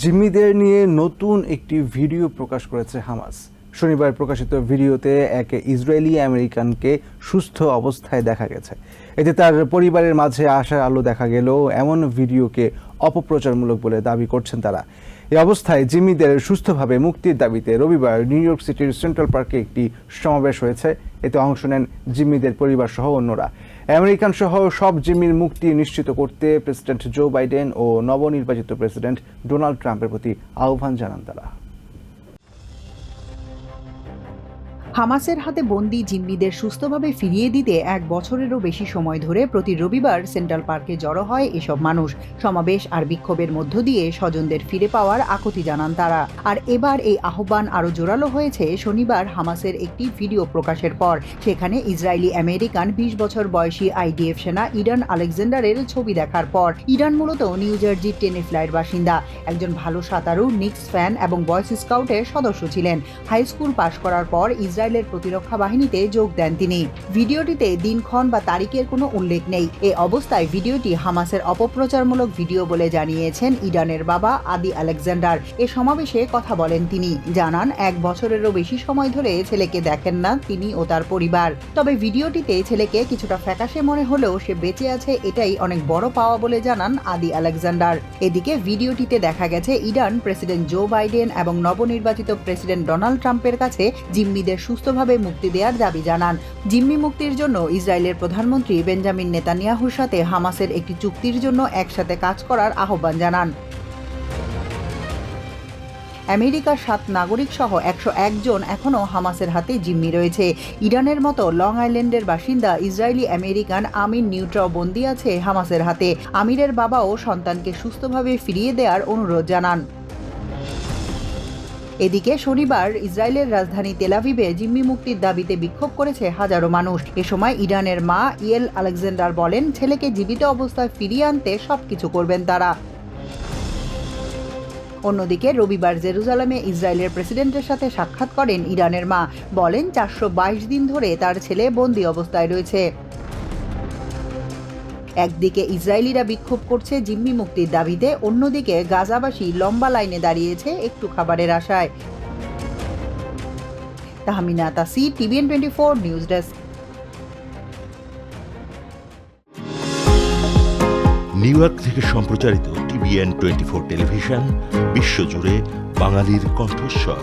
জিম্মিদের নিয়ে নতুন একটি ভিডিও প্রকাশ করেছে হামাস। শনিবার প্রকাশিত ভিডিওতে এক ইসরায়েলি আমেরিকানকে সুস্থ অবস্থায় দেখা গেছে। এতে তার পরিবারের মাঝে আশার আলো দেখা গেল, এমন ভিডিওকে অপপ্রচারমূলক বলে দাবি করছেন তারা। এই অবস্থায় জিম্মিদের সুস্থভাবে মুক্তির দাবিতে রবিবার নিউ ইয়র্ক সিটির সেন্ট্রাল পার্কে একটি সমাবেশ হয়েছে। এতে অংশ নেন জিম্মিদের পরিবার সহ অন্যরা। আমেরিকান সহ সব জিম্মির মুক্তি নিশ্চিত করতে প্রেসিডেন্ট জো বাইডেন ও নবনির্বাচিত প্রেসিডেন্ট ডোনাল্ড ট্রাম্পের প্রতি আহ্বান জানান তারা। হামাসের হাতে বন্দি জিম্মিদের সুস্থভাবে ফিরিয়ে দিতে এক বছরেরও বেশি সময় ধরে প্রতি রবিবার সেন্ট্রাল পার্কে জড়ো হয় এসব মানুষ। সমাবেশ আর বিক্ষোভের মধ্য দিয়ে স্বজনদের ফিরে পাওয়ার আকুতি জানান তারা। আর এবার এই আহ্বান আরও জোরালো হয়েছে শনিবার হামাসের একটি ভিডিও প্রকাশের পর। সেখানে ইসরায়েলি আমেরিকান বিশ বছর বয়সী আইডিএফ সেনা ইরান আলেকজান্ডারের ছবি দেখার পর। ইরান মূলত নিউ জার্জির টেনেফ্লাইয়ের বাসিন্দা। একজন ভালো সাঁতারু, নিক্স ফ্যান এবং বয়েস স্কাউটের সদস্য ছিলেন। হাই স্কুল পাশ করার পর ইসরায়েলের প্রতিরক্ষা বাহিনীতে যোগ দেন তিনি। ভিডিওটিতে দিনক্ষণ বা তারিখের কোনো উল্লেখ নেই। এই অবস্থায় ভিডিওটি হামাসের অপপ্রচারমূলক ভিডিও বলে জানিয়েছেন ইরানের বাবা আদি আলেকজান্ডার। এ সমাবেশে কথা বলেন তিনি। জানান, এক বছরেরও বেশি সময় ধরে ছেলেকে দেখেন না তিনি ও তার পরিবার। তবে ভিডিওটিতে ছেলেকে কিছুটা ফ্যাকাশে মনে হলেও সে বেঁচে আছে এটাই অনেক বড় পাওয়া বলে জানান আদি আলেকজান্ডার। এদিকে ভিডিওটিতে দেখা গেছে, ইরান প্রেসিডেন্ট জো বাইডেন এবং নবনির্বাচিত প্রেসিডেন্ট ডোনাল্ড ট্রাম্পের কাছে জিম্মিদের সুস্থভাবে মুক্তি দেওয়ার দাবি জানান। জিম্মি মুক্তির জন্য ইসরায়েলের প্রধানমন্ত্রী বেঞ্জামিন নেতানিয়াহুর সাথে হামাসের একটি চুক্তির জন্য একসাথে কাজ করার আহ্বান জানান। আমেরিকার সাত নাগরিক সহ একশো জন এখনও হামাসের হাতে জিম্মি রয়েছে। ইরানের মতো লং আইল্যান্ডের বাসিন্দা ইসরায়েলি আমেরিকান আমির নিউট্রাও বন্দি আছে হামাসের হাতে। আমিরের বাবাও সন্তানকে সুস্থভাবে ফিরিয়ে দেওয়ার অনুরোধ জানান। এদিকে শনিবার ইসরায়েলের রাজধানী তেলাভিবে জিম্মি মুক্তির দাবিতে বিক্ষোভ করেছে হাজারো মানুষ। এ সময় ইরানের মা ইয়েল আলেকজান্ডার বলেন, ছেলেকে জীবিত অবস্থায় ফিরিয়ে আনতে সবকিছু করবেন তারা। অন্যদিকে রবিবার জেরুজালেমে ইসরায়েলের প্রেসিডেন্টের সাথে সাক্ষাৎ করেন ইরানের মা। বলেন, চারশো বাইশ দিন ধরে তার ছেলে বন্দি অবস্থায় রয়েছে। একদিকে ইসরায়েলিরা বিক্ষোভ করছে জিম্মি মুক্তির দাবিতে, অন্যদিকে গাজাবাসী লম্বা লাইনে দাঁড়িয়েছে একটু খাবারের আশায়। Tahmina Tasi TVN twenty four news desk. New York থেকে সম্প্রচারিত টিভিএন টোয়েন্টি ফোর টেলিভিশন, বিশ্বজুড়ে বাঙালির কণ্ঠস্বর।